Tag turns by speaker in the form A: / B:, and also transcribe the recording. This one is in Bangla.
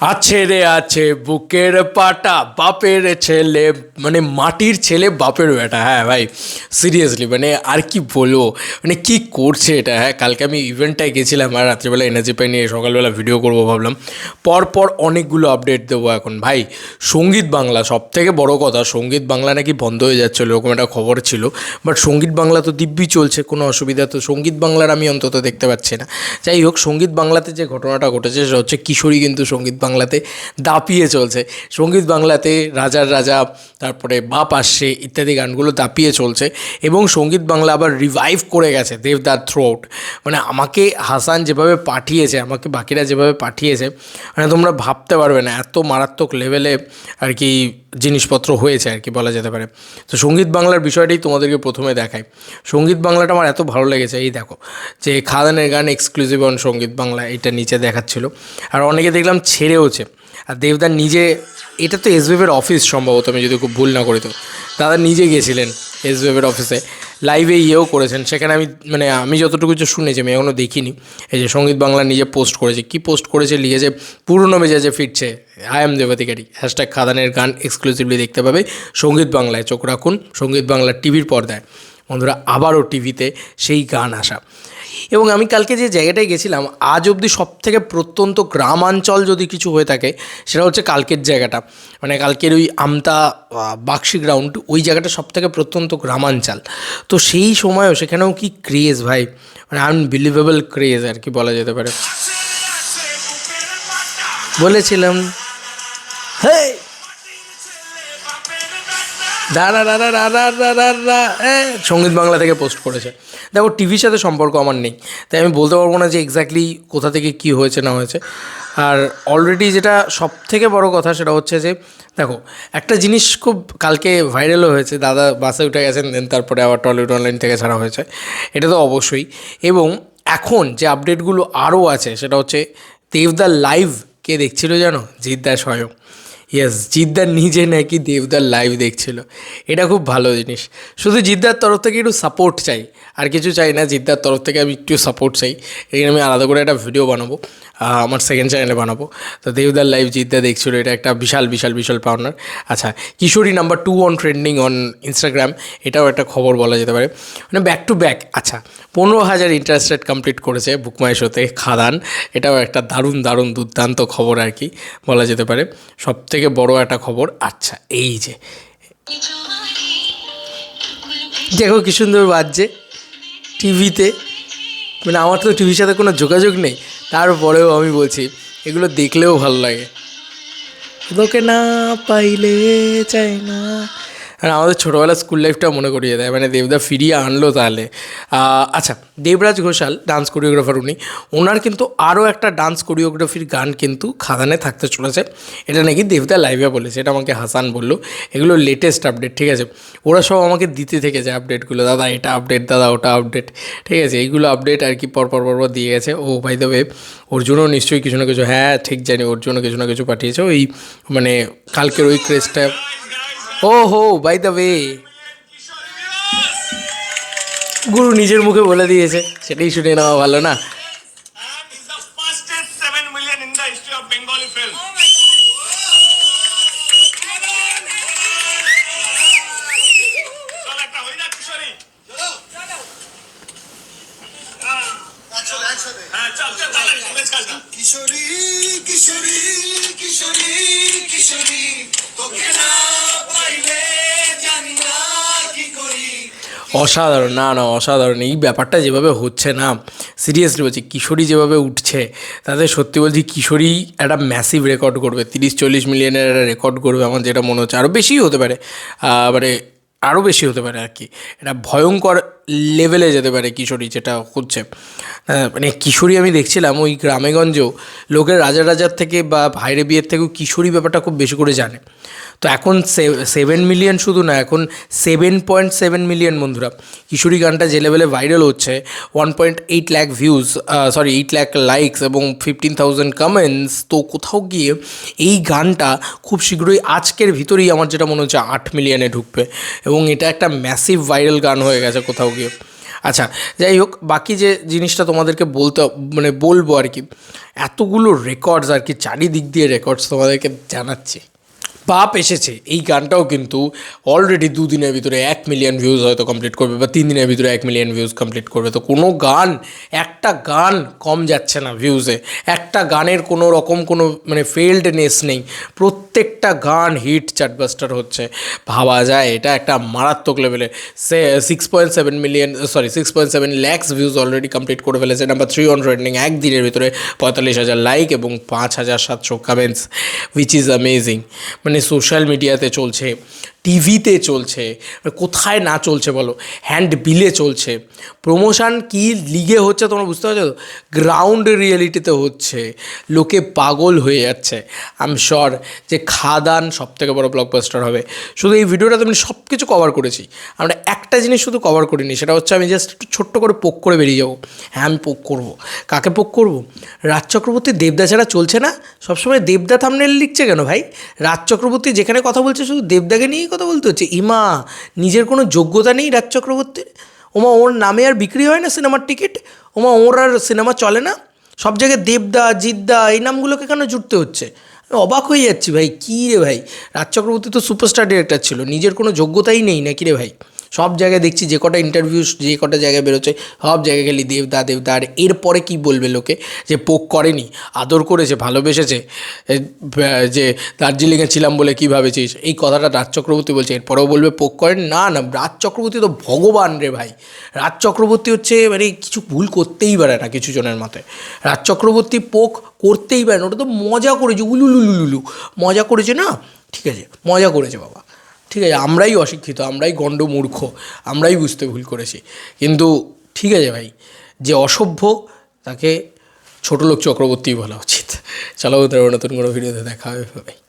A: আছে রে, আছে। বুকের পাটা বাপের ছেলে মানে মাটির ছেলে বাপের বেটা। হ্যাঁ ভাই সিরিয়াসলি মানে আর কি বলব? মানে কি করছে এটা? হ্যাঁ কালকে আমি ইভেন্টটায় গেছিলাম আর রাত্রিবেলা এনার্জি পাই নিয়ে সকালবেলা ভিডিও করব ভাবলাম। পরপর অনেকগুলো আপডেট দেবো এখন। ভাই, সংগীত বাংলা সব থেকে বড় কথা, সংগীত বাংলা নাকি বন্ধ হয়ে যাচ্ছিল এরকম একটা খবর ছিল। বাট সংগীত বাংলা তো দিব্যি চলছে, কোনো অসুবিধা তো সংগীত বাংলার আমি অন্তত দেখতে পাচ্ছি না। যাই হোক, সংগীত বাংলাতে যে ঘটনাটা ঘটেছে, সেটা হচ্ছে কিশোরী কিন্তু সংগীত বাংলাতে দাপিয়ে চলছে। সংগীত বাংলাতে রাজার রাজা, তারপরে বাপ আসছে, ইত্যাদি গানগুলো দাপিয়ে চলছে এবং সংগীত বাংলা আবার রিভাইভ করে গেছে, দেবদার থ্রোট মানে আমাকে হাসান যেভাবে পাঠিয়েছে, আমাকে বাকিরা যেভাবে পাঠিয়েছে মানে তোমরা ভাবতে পারবে না, এত মারাত্মক লেভেলে আর কি জিনিসপত্র হয়েছে আর কি, বলা যেতে পারে। তো সংগীত বাংলার বিষয়টাই তোমাদেরকে প্রথমে দেখাই। সংগীত বাংলাটা আমার এত ভালো লেগেছে, এই দেখো, যে খাদানের গান এক্সক্লুসিভ অন সংগীত বাংলা, এটা নিচে দেখাচ্ছিল। আর অনেকে দেখলাম ছেড়েওছে আর দেবদার নিজে, এটা তো এসবিএফের অফিস সম্ভবত, আমি যদি খুব ভুল না করি তো। দাদা নিজে গিয়েছিলেন এসবিএফের অফিসে লাইভে ইয়েও করেছেন, সেখানে আমি মানে আমি যতটুকু যে শুনেছি, আমি এখনও দেখিনি। এই যে সংগীত বাংলা নিজে পোস্ট করেছে, কি পোস্ট করেছে, লিখেছে, পুরনো মেজাজে ফিরছে। আই এম দেবাতিকারি হ্যাশট্যাগ খাদানের গান এক্সক্লুসিভলি দেখতে পাবে। সংগীত বাংলায় চোখ রাখুন, সংগীত বাংলা টিভির পর্দায়। বন্ধুরা, আবারও টিভিতে সেই গান আসা। এবং আমি কালকে যে জায়গাটায় গেছিলাম, আজ অবধি সব থেকে প্রত্যন্ত গ্রামাঞ্চল যদি কিছু হয়ে থাকে, সেটা হচ্ছে কালকের জায়গাটা। মানে কালকের ওই আমতা বাক্সি গ্রাউন্ড ওই জায়গাটা সব থেকে প্রত্যন্ত গ্রামাঞ্চল। তো সেই সময়ও সেখানেও কি ক্রেজ ভাই? মানে আনবিলিভেবল ক্রেজ আর কি বলা যেতে পারে। বলেছিলাম। হেই! সংগীত বাংলা থেকে পোস্ট করেছে। দেখো, টিভির সাথে সম্পর্ক আমার নেই, তাই আমি বলতে পারব না যে এক্স্যাক্টলি কোথা থেকে কী হয়েছে, না হয়েছে। আর অলরেডি যেটা সব থেকে বড় কথা সেটা হচ্ছে যে, দেখো, একটা জিনিস খুব কালকে ভাইরালও হয়েছে, দাদা বাসে উঠে গেছেন দেন তারপরে আবার টলিউড অনলাইন থেকে ছাড়া হয়েছে, এটা তো অবশ্যই। এবং এখন যে আপডেটগুলো আরও আছে, সেটা হচ্ছে দেবদার লাইভ কে দেখছিল জানো? জিদ্দা স্বয়ং। ইয়েস জিদ্দার নিজে নাকি দেবদার লাইভ দেখছিল। এটা খুব ভালো জিনিস। শুধু জিদ্দার তরফ থেকে একটু সাপোর্ট চাই। আর কিছু চাই না, জিদ্দার তরফ থেকে আমি একটু সাপোর্ট চাই। এখানে আমি আলাদা করে একটা ভিডিও বানাবো আমার সেকেন্ড চ্যানেলে বানাবো। তো দেবদার লাইভ জিদ্দা দেখছিল, এটা একটা বিশাল বিশাল বিশাল পাওনার আচ্ছা কিশোরী number two on trending on Instagram এটাও একটা খবর বলা যেতে পারে। মানে ব্যাক টু ব্যাক আচ্ছা পনেরো হাজার ইন্টারেস্ট রেট কমপ্লিট করেছে বুকমাই শোতে খাদান। এটাও একটা দারুণ দারুণ দুর্দান্ত খবর আর কি বলা যেতে পারে। সব থেকে বড় একটা খবর আচ্ছা এই যে। দেখো কি সুন্দর বাজছে। টিভিতে মানে আমার তো টিভির সাথে কোনো যোগাযোগ নেই, তারপরেও আমি বলছি, এগুলো দেখলেও ভালো লাগে। তোকে না পাইলে চাই না। আর আমাদের ছোটোবেলার স্কুল লাইফটা মনে করিয়ে দেয়। মানে দেবদা ফিরিয়ে আনলো তাহলে। আচ্ছা দেবরাজ ঘোষাল ডান্স কোরিওগ্রাফার উনি, ওনার কিন্তু আরও একটা ডান্স কোরিওগ্রাফির গান কিন্তু খাদানে থাকতে চলেছে। এটা নাকি দেবদা লাইভে বলেছে, এটা আমাকে হাসান বলল। এগুলো লেটেস্ট আপডেট ঠিক আছে? ওরা সব আমাকে দিতে থেকেছে আপডেটগুলো দাদা, এটা আপডেট দাদা, ওটা আপডেট ঠিক আছে? এইগুলো আপডেট আর কি পরপর পরপর দিয়ে গেছে। ও দ্য ওয়ে ওর জন্য নিশ্চয়ই কিছু না কিছু হ্যাঁ ঠিক জানি, ওর জন্য কিছু না কিছু পাঠিয়েছে। ওই মানে কালকের ওই ক্রেজটা হো বাই দ্য ওয়ে গুরু নিজের মুখে বলে দিয়েছে, সেটাই শুনে নেওয়া ভালো না?
B: And is the fastest 7 million
A: অসাধারণ, না না, অসাধারণ। এই ব্যাপারটা যেভাবে হচ্ছে না সিরিয়াসলি বলছি, কিশোরী যেভাবে উঠছে, তাতে সত্যি বলছি কিশোরী একটা ম্যাসিভ রেকর্ড করবে, তিরিশ, চল্লিশ মিলিয়নের একটা রেকর্ড করবে, আমার যেটা মনে হচ্ছে। আরও বেশিই হতে পারে মানে আরও বেশি হতে পারে আর কি। এটা ভয়ঙ্কর লেভেলে যেতে পারে কিশোরী যেটা হচ্ছে। মানে কিশোরী আমি দেখছিলাম ওই গ্রামেগঞ্জেও। লোকের রাজা রাজার থেকে বা ভাইরে বিয়ের থেকেও কিশোরী ব্যাপারটা খুব বেশি করে জানে। তো এখন সেভেন মিলিয়ন শুধু না, এখন সেভেন পয়েন্ট সেভেন মিলিয়ন বন্ধুরা। কিশোরী গানটা যে লেভেলে ভাইরাল হচ্ছে one point eight lakh views sorry eight lakh likes এবং ফিফটিন থাউজেন্ড কমেন্টস তো কোথাও গিয়ে এই গানটা খুব শীঘ্রই আজকের ভিতরেই আমার যেটা মনে হচ্ছে আট মিলিয়নে ঢুকবে। এবং এটা একটা ম্যাসিভ ভাইরাল গান হয়ে গেছে কোথাও গিয়ে। আচ্ছা যাই হোক, বাকি যে জিনিসটা তোমাদেরকে বলতে মানে বলব আর কি, এতগুলো রেকর্ডস আর কি, চারিদিক দিয়ে রেকর্ডস তোমাদেরকে জানাচ্ছি। পাপ এসেছে, এই গানটাও কিন্তু অলরেডি দুদিনের ভিতরে এক মিলিয়ন ভিউজ হয়তো কমপ্লিট করবে বা তিন দিনের ভিতরে এক মিলিয়ন ভিউজ কমপ্লিট করবে। তো কোনো গান, একটা গান কম যাচ্ছে না ভিউজে একটা গানের কোনো রকম কোনো মানে ফেল্ডনেস নেই। প্রত্যেকটা গান হিট চার্টবাস্টার হচ্ছে। ভাবা যায়, এটা একটা মারাত্মক লেভেলের সে six point seven million sorry six point seven lakhs views already complete করে ফেলেছে। নাম্বার থ্রি অন ট্রেন্ডিং একদিনের ভিতরে পঁয়তাল্লিশ হাজার লাইক এবং পাঁচ হাজার সাতশো কমেন্টস উইচ ইজ অ্যামেজিং মানে সোশ্যাল মিডিয়াতে চলছে টিভিতে চলছে কোথায় না চলছে বলো? হ্যান্ড বিলে চলছে। প্রমোশন কি লিগে হচ্ছে তোমরা বুঝতে পারছ গ্রাউন্ড রিয়েলিটিতে হচ্ছে। লোকে পাগল হয়ে যাচ্ছে। আই এম শিওর যে খাদান সব থেকে বড় ব্লকবাস্টার হবে। শুধু এই ভিডিওটা আমি সব কিছু কভার করেছি। আমরা একটা জিনিস শুধু কভার করিনি, সেটা হচ্ছে আমি জাস্ট একটু ছোট্ট করে পোক করে বেরিয়ে যাব। হ্যাঁ আমি পোক করব। কাকে পোক করব? রাজ চক্রবর্তী দেবদা ছাড়া চলছে না? সবসময় দেবদা থামনেল লিখছে কেন ভাই? রাজ চক্রবর্তী যেখানে কথা বলছে, শুধু দেবদাকে নিয়েই কথা বলতে হচ্ছে? ইমা, নিজের কোনো যোগ্যতা নেই রাজ চক্রবর্তীর? ওমা, ওর নামে আর বিক্রি হয় না সিনেমার টিকিট? ওমা, ওর আর সিনেমা চলে না? সব জায়গায় দেবদা, জিদ্দা এই নামগুলোকে কেন জুটতে হচ্ছে? অবাক হয়ে যাচ্ছি, ভাই। কী রে ভাই? রাজ চক্রবর্তী তো সুপারস্টার ডিরেক্টর ছিল। নিজের কোনো যোগ্যতাই নেই নাকি রে ভাই? সব জায়গায় দেখছি যে কটা ইন্টারভিউ যে কটা জায়গায় বেরোচ্ছে, সব জায়গায় গেলি দেবদা দেবদা। আর এরপরে কী বলবে লোকে? যে পোক করেনি, আদর করেছে, ভালোবেসেছে যে দার্জিলিংয়ে ছিলাম বলে কী ভাবেছিস? এই কথাটা রাজ চক্রবর্তী বলছে। এরপরেও বলবে পোক করেন? না না, রাজ চক্রবর্তী তো ভগবান রে ভাই। রাজ চক্রবর্তী হচ্ছে মানে কিছু ভুল করতেই পারে না কিছু জনের মতে রাজ চক্রবর্তী পোক করতেই পারে না। ওটা তো মজা করেছে উলুলুলুলুলু মজা করেছে না? ঠিক আছে, মজা করেছে বাবা। ঠিক আছে, আমরাই অশিক্ষিত, আমরাই গণ্ড মূর্খ, আমরাই বুঝতে ভুল করেছি। কিন্তু ঠিক আছে ভাই, যে অসভ্য, তাকে ছোটো লোক চক্রবর্তী বলা উচিত। চলো নতুন কোনো ভিডিওতে দেখা হবে, ভাই।